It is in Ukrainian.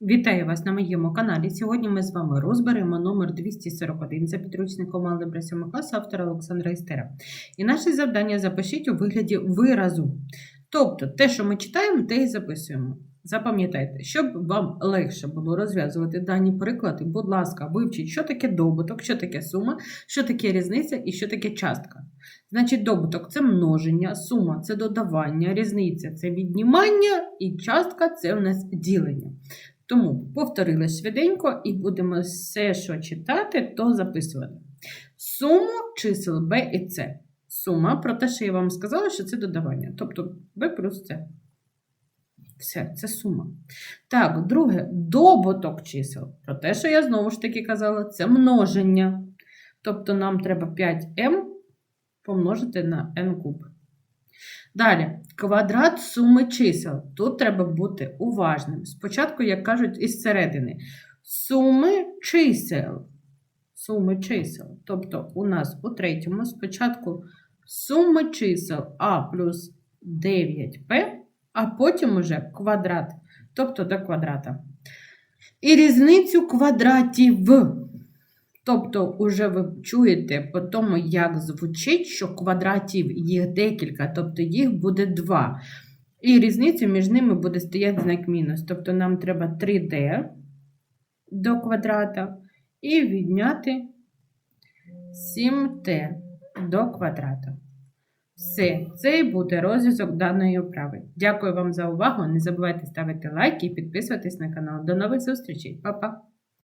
Вітаю вас на моєму каналі. Сьогодні ми з вами розберемо номер 241 за підручником Алгебра 7 класу автора Олександра Істера. І наше завдання запишіть у вигляді виразу. Тобто, те, що ми читаємо, те і записуємо. Запам'ятайте, щоб вам легше було розв'язувати дані приклади, будь ласка, вивчіть, що таке добуток, що таке сума, що таке різниця і що таке частка. Значить, добуток це множення, сума це додавання, різниця це віднімання, і частка це у нас ділення. Тому повторили швиденько і будемо все, що читати, то записувати. Суму чисел b і c. Сума про те, що я вам сказала, що це додавання. Тобто b плюс c. Все, це сума. Так, друге, добуток чисел. Про те, що я знову ж таки казала, це множення. Тобто нам треба 5m помножити на n куб. Далі, квадрат суми чисел. Тут треба бути уважним. Спочатку, як кажуть, із середини. Суми чисел. Суми чисел. Тобто у нас у третьому спочатку суми чисел а плюс 9p, а потім уже квадрат, тобто до квадрата. І різницю квадратів. Тобто, уже ви чуєте по тому, як звучить, що квадратів їх декілька, тобто їх буде два. І різницю між ними буде стояти знак мінус. Тобто нам треба 3D до квадрата і відняти 7t до квадрата. Все, це і буде розв'язок даної вправи. Дякую вам за увагу. Не забувайте ставити лайки і підписуватись на канал. До нових зустрічей, Па-па!